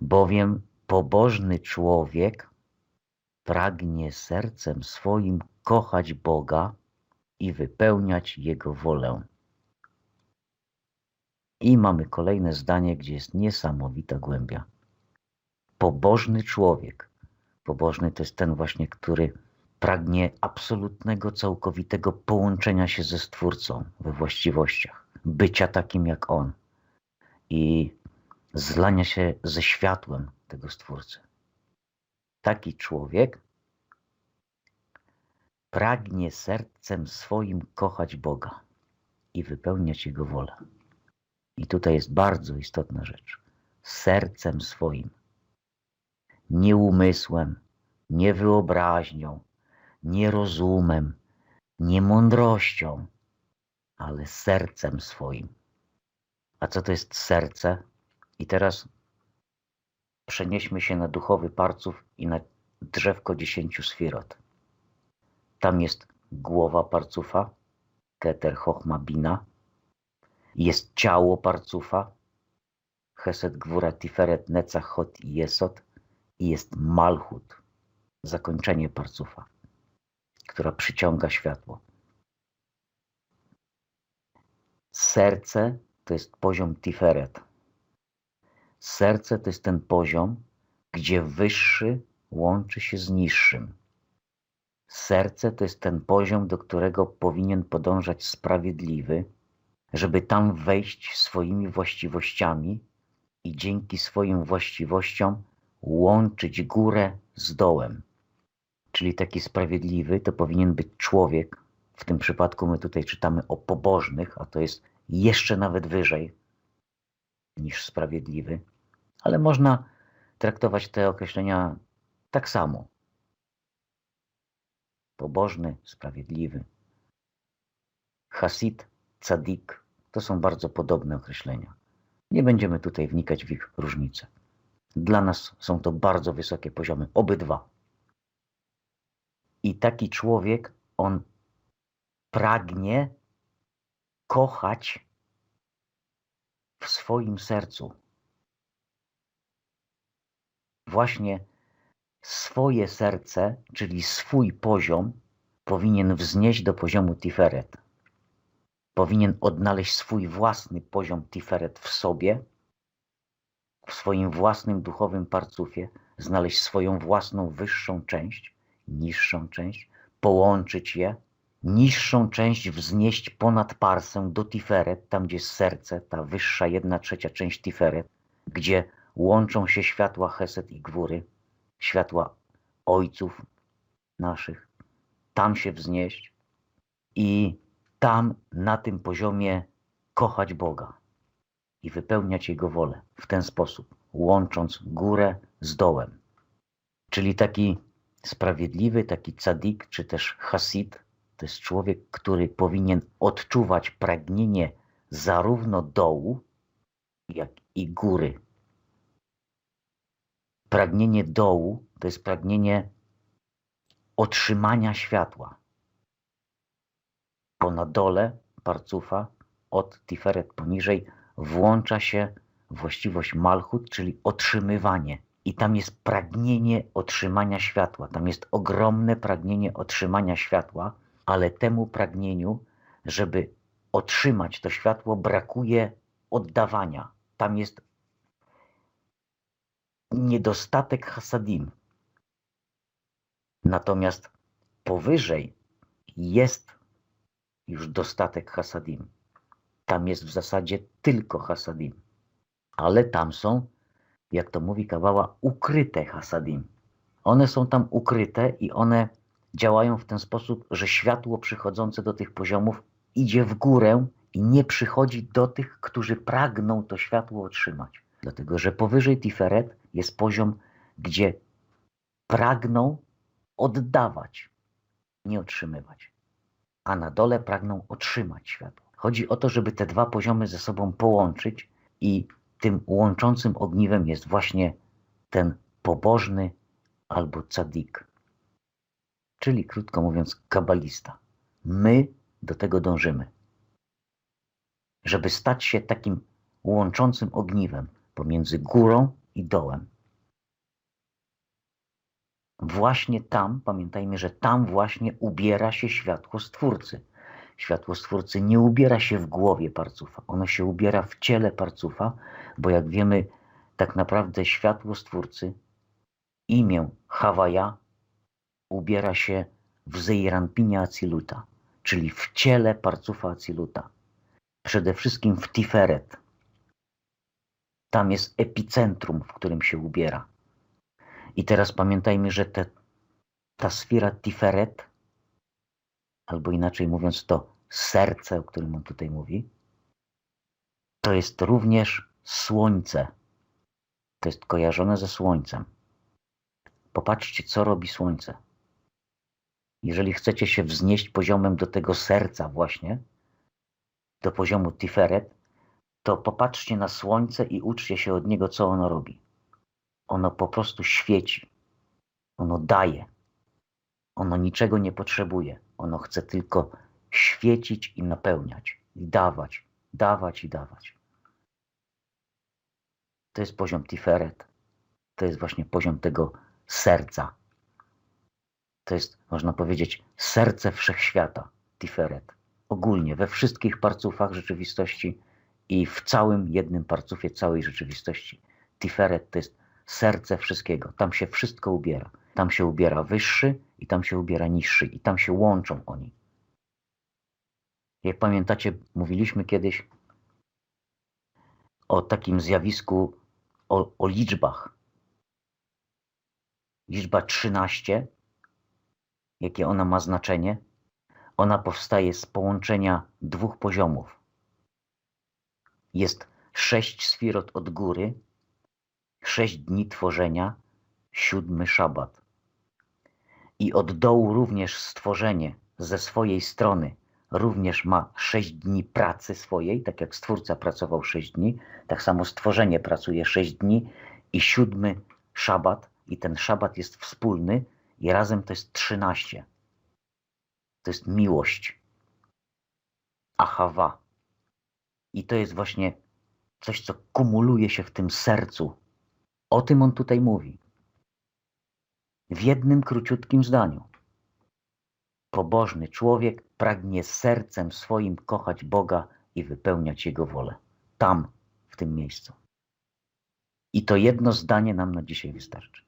bowiem pobożny człowiek pragnie sercem swoim kochać Boga i wypełniać Jego wolę. I mamy kolejne zdanie, gdzie jest niesamowita głębia. Pobożny człowiek. Pobożny to jest ten właśnie, który pragnie absolutnego, całkowitego połączenia się ze Stwórcą we właściwościach, bycia takim jak On i zlania się ze światłem tego Stwórcy. Taki człowiek pragnie sercem swoim kochać Boga i wypełniać Jego wolę. I tutaj jest bardzo istotna rzecz. Sercem swoim. Nie umysłem, nie wyobraźnią, nie rozumem, nie mądrością, ale sercem swoim. A co to jest serce? I teraz przenieśmy się na duchowy parców i na drzewko dziesięciu sfirot. Tam jest głowa parcufa, Keter Chochma Bina, jest ciało parcufa, Chesed Gwura Tiferet Neca Hot i Jesot i jest Malchut, zakończenie parcufa, która przyciąga światło. Serce to jest poziom Tiferet. Serce to jest ten poziom, gdzie wyższy łączy się z niższym. Serce to jest ten poziom, do którego powinien podążać sprawiedliwy, żeby tam wejść swoimi właściwościami i dzięki swoim właściwościom łączyć górę z dołem. Czyli taki sprawiedliwy to powinien być człowiek. W tym przypadku my tutaj czytamy o pobożnych, a to jest jeszcze nawet wyżej niż sprawiedliwy, ale można traktować te określenia tak samo. Pobożny, sprawiedliwy. Hasid, cadik to są bardzo podobne określenia. Nie będziemy tutaj wnikać w ich różnice. Dla nas są to bardzo wysokie poziomy, obydwa. I taki człowiek, on pragnie kochać w swoim sercu właśnie swoje serce, czyli swój poziom, powinien wznieść do poziomu Tiferet. Powinien odnaleźć swój własny poziom Tiferet w sobie, w swoim własnym duchowym parcufie, znaleźć swoją własną wyższą część, niższą część, połączyć je, niższą część wznieść ponad parsę do Tiferet, tam gdzie jest serce, ta wyższa jedna trzecia część Tiferet, gdzie łączą się światła Heset i Gwóry, światła ojców naszych, tam się wznieść i tam na tym poziomie kochać Boga i wypełniać Jego wolę w ten sposób, łącząc górę z dołem. Czyli taki sprawiedliwy, taki cadik, czy też hasid, to jest człowiek, który powinien odczuwać pragnienie zarówno dołu, jak i góry. Pragnienie dołu to jest pragnienie otrzymania światła. Bo na dole parcufa od Tiferet poniżej włącza się właściwość malchut, czyli otrzymywanie. I tam jest pragnienie otrzymania światła. Tam jest ogromne pragnienie otrzymania światła, ale temu pragnieniu, żeby otrzymać to światło, brakuje oddawania. Tam jest niedostatek hasadim. Natomiast powyżej jest już dostatek hasadim. Tam jest w zasadzie tylko hasadim. Ale tam są, jak to mówi Kawała, ukryte hasadim. One są tam ukryte i one działają w ten sposób, że światło przychodzące do tych poziomów idzie w górę i nie przychodzi do tych, którzy pragną to światło otrzymać. Dlatego, że powyżej Tiferet jest poziom, gdzie pragną oddawać, nie otrzymywać. A na dole pragną otrzymać światło. Chodzi o to, żeby te dwa poziomy ze sobą połączyć i tym łączącym ogniwem jest właśnie ten pobożny albo cadik. Czyli krótko mówiąc, kabalista. My do tego dążymy. Żeby stać się takim łączącym ogniwem pomiędzy górą i dołem. Właśnie tam, pamiętajmy, że tam właśnie ubiera się światło Stwórcy. Światło Stwórcy nie ubiera się w głowie parcufa, ono się ubiera w ciele parcufa, bo jak wiemy, tak naprawdę światło Stwórcy, imię Hawaja, ubiera się w Zeiranpinie Aciluta, czyli w ciele parcufa Aciluta. Przede wszystkim w Tiferet. Tam jest epicentrum, w którym się ubiera. I teraz pamiętajmy, że te, ta sfera Tiferet, albo inaczej mówiąc to serce, o którym on tutaj mówi, to jest również słońce. To jest kojarzone ze słońcem. Popatrzcie, co robi słońce. Jeżeli chcecie się wznieść poziomem do tego serca właśnie, do poziomu Tiferet, to popatrzcie na słońce i uczcie się od niego, co ono robi. Ono po prostu świeci. Ono daje. Ono niczego nie potrzebuje. Ono chce tylko świecić i napełniać. I dawać, dawać i dawać. To jest poziom Tiferet. To jest właśnie poziom tego serca. To jest, można powiedzieć, serce wszechświata, Tiferet. Ogólnie, we wszystkich parcufach rzeczywistości i w całym jednym parcufie całej rzeczywistości. Tiferet to jest serce wszystkiego. Tam się wszystko ubiera. Tam się ubiera wyższy i tam się ubiera niższy i tam się łączą oni. Jak pamiętacie, mówiliśmy kiedyś o takim zjawisku, o, o liczbach. Liczba 13, jakie ona ma znaczenie, ona powstaje z połączenia dwóch poziomów. Jest sześć sfirot od góry, sześć dni tworzenia, siódmy szabat. I od dołu również stworzenie ze swojej strony również ma sześć dni pracy swojej, tak jak Stwórca pracował sześć dni, tak samo stworzenie pracuje sześć dni i siódmy szabat, i ten szabat jest wspólny i razem to jest trzynaście. To jest miłość. Ahawa. I to jest właśnie coś, co kumuluje się w tym sercu. O tym on tutaj mówi. W jednym króciutkim zdaniu. Pobożny człowiek pragnie sercem swoim kochać Boga i wypełniać Jego wolę. Tam, w tym miejscu. I to jedno zdanie nam na dzisiaj wystarczy.